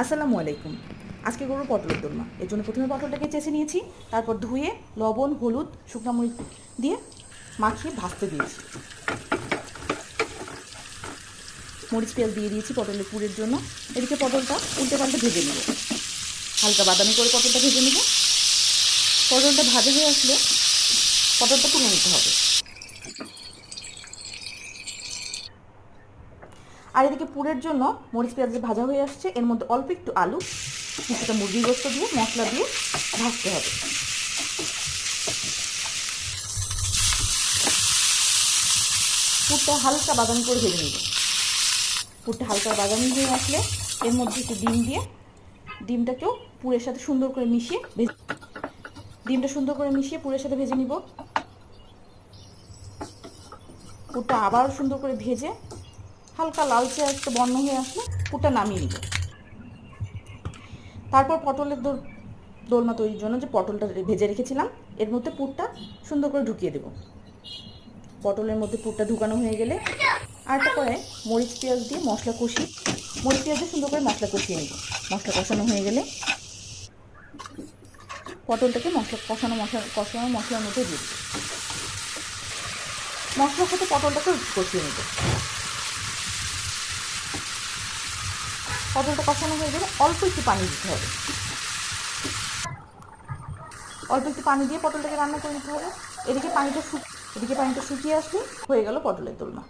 আসসালামু আলাইকুম। আজকে করব পটলের দোলমা। এর জন্য প্রথমে পটলটাকে চেঁচে নিয়েছি, তারপর ধুয়ে লবণ, হলুদ, শুকনো মরিচ দিয়ে মাখিয়ে ভাজতে দিয়েছি। মরিচ পেঁয়াজ দিয়ে দিয়েছি পটলের পুরের জন্য। এদিকে পটলটা উল্টে পাল্টে ভেজে নেব। হালকা বাদামি করে পটলটা ভেজে নেব। পটলটা ভাজা হয়ে আসলে পটলটা তুলে নিতে হবে। আর এদিকে পুরের জন্য মরিচ পেঁয়াজ ভাজা হয়ে আসছে। এর মধ্যে অল্প একটু আলু, কিছুটা মুরগির গোস্ত দিয়ে, মশলা দিয়ে ভাজতে হবে। পুরটা হালকা বাদামি করে ভেজে নেব। পুরটা হালকা বাদামি হয়ে আসলে এর মধ্যে একটু ডিম দিয়ে, ডিমটাকেও পুরের সাথে সুন্দর করে মিশিয়ে ভেজে ডিমটা সুন্দর করে মিশিয়ে পুরের সাথে ভেজে নিব। পুরটা আবার সুন্দর করে ভেজে হালকা লালচে একটা বর্ণ হয়ে আসলে পুরটা নামিয়ে নিব। তারপর পটলের দোল দোলমা তৈরির জন্য যে পটলটা ভেজে রেখেছিলাম, এর মধ্যে পুরটা সুন্দর করে ঢুকিয়ে দেব। পটলের মধ্যে পুরটা ঢুকানো হয়ে গেলে আর তারপরে মরিচ পেঁয়াজ দিয়ে মশলা কষি, মরিচ পেঁয়াজ দিয়ে সুন্দর করে মশলা কষিয়ে নিব। মশলা কষানো হয়ে গেলে পটলটাকে মশলা কষানো মশলা কষানো, মশলার মধ্যে দিয়ে মশলার সাথে পটলটাকে কষিয়ে নেব। পটলটা কষানো হয়ে গেলে অল্প একটু পানি দিতে হবে। অল্প একটু পানি দিয়ে পটলটাকে রান্না করে নিতে হবে। এদিকে পানিটা শুক এদিকে পানিটা শুকিয়ে আসলে হয়ে গেল পটলের দোলমা